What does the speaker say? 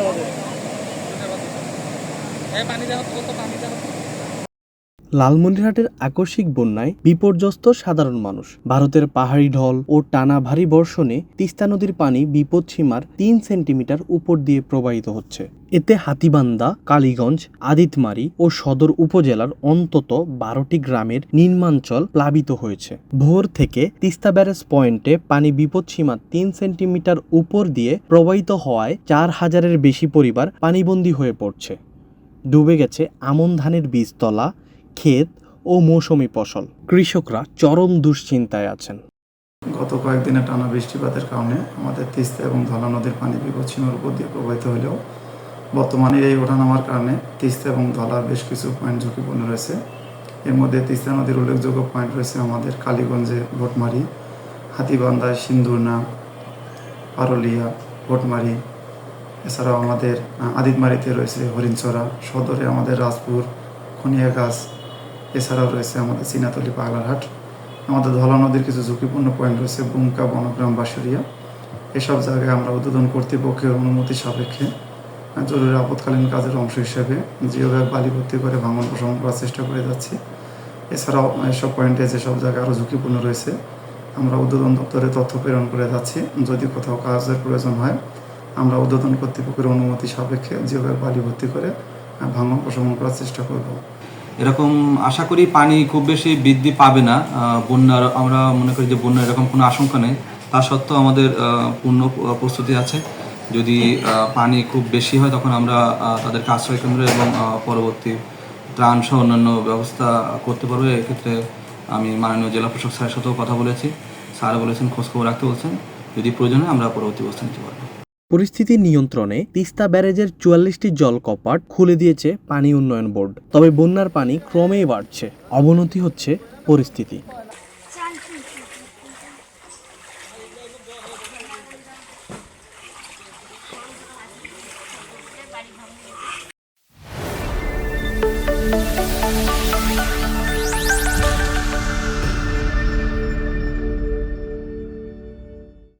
হবে। হ্যাঁ পানি দেখো তো পানি দেখো লালমনিরহাটের আকস্মিক বন্যায় বিপর্যস্ত সাধারণ মানুষ। ভারতের পাহাড়ি ঢল ও টানা ভারী বর্ষণে তিস্তা নদীর পানি বিপদসীমার তিন সেন্টিমিটার উপর দিয়ে প্রবাহিত হচ্ছে। এতে হাতিবান্দা কালীগঞ্জ, আদিতমারি ও সদর উপজেলার অন্তত বারোটি গ্রামের নির্মাঞ্চল প্লাবিত হয়েছে। ভোর থেকে তিস্তা ব্যারেজ পয়েন্টে পানি বিপদসীমার তিন সেন্টিমিটার উপর দিয়ে প্রবাহিত হওয়ায় চার হাজারের বেশি পরিবার পানিবন্দী হয়ে পড়ছে। ডুবে গেছে আমন ধানের বীজতলা ক্ষেত ও মৌসুমি ফসল। কৃষকরা চরম দুশ্চিন্তায় আছেন। গত কয়েকদিনে টানা বৃষ্টিপাতের কারণে আমাদের তিস্তা এবং ধলা নদীর পানি বিপদসীমার উপর দিয়ে প্রবাহিত হলেও বর্তমানে এই ওঠানামার কারণে তিস্তা এবং ধলার বেশ কিছু পয়েন্ট ঝুঁকিপূর্ণ রয়েছে। এর মধ্যে তিস্তা নদীর উল্লেখযোগ্য পয়েন্ট রয়েছে আমাদের কালীগঞ্জে ভোটমারি হাতিবান্ধায় সিন্দুরনা, পারলিয়া, ভোটমারি, এছাড়াও আমাদের আদিতমারিতে রয়েছে হরিণচরা সদরে আমাদের রাজপুর, খনিয়াগাছ এছাড়াও রয়েছে আমাদের চিনাতলি পাগলারহাট আমাদের ধলা নদীর কিছু ঝুঁকিপূর্ণ পয়েন্ট রয়েছে বুমকা, বনগ্রাম বাঁশুরিয়া এসব জায়গায় আমরা উদ্বোধন কর্তৃপক্ষের অনুমতি সাপেক্ষে জরুরি আপৎকালীন কাজের অংশ হিসেবে জিও ব্যাগ বালি ভর্তি করে ভাঙন প্রশমন করার চেষ্টা করে যাচ্ছি। এছাড়াও এসব পয়েন্টে যেসব জায়গায় আরও ঝুঁকিপূর্ণ রয়েছে, আমরা উদ্বোধন দপ্তরে তথ্য প্রেরণ করে যাচ্ছি। যদি কোথাও কাজের প্রয়োজন হয়, আমরা উদ্বোধন কর্তৃপক্ষের অনুমতি সাপেক্ষে জিও ব্যাগ বালি ভর্তি করে ভাঙন প্রশমন করার চেষ্টা করব। এরকম আশা করি পানি খুব বেশি বৃদ্ধি পাবে না। বন্যার, আমরা মনে করি যে বন্যার এরকম কোনো আশঙ্কা নেই। তা সত্ত্বেও আমাদের পূর্ণ প্রস্তুতি আছে। যদি পানি খুব বেশি হয় তখন আমরা তাদেরকে আশ্রয় কেন্দ্র এবং পরবর্তী ত্রাণ সহ অন্যান্য ব্যবস্থা করতে পারব। এক্ষেত্রে আমি মাননীয় জেলা প্রশাসক স্যারের সাথেও কথা বলেছি। স্যার বলেছেন, খোঁজখবর রাখতে বলছেন। যদি প্রয়োজন হয় আমরা পরবর্তী ব্যবস্থা নিতে পারব। পরিস্থিতি নিয়ন্ত্রণে তিস্তা ব্যারেজের চুয়াল্লিশটি জল কপাট খুলে দিয়েছে পানি উন্নয়ন বোর্ড তবে বন্যার পানি ক্রমেই বাড়ছে অবনতি হচ্ছে পরিস্থিতি.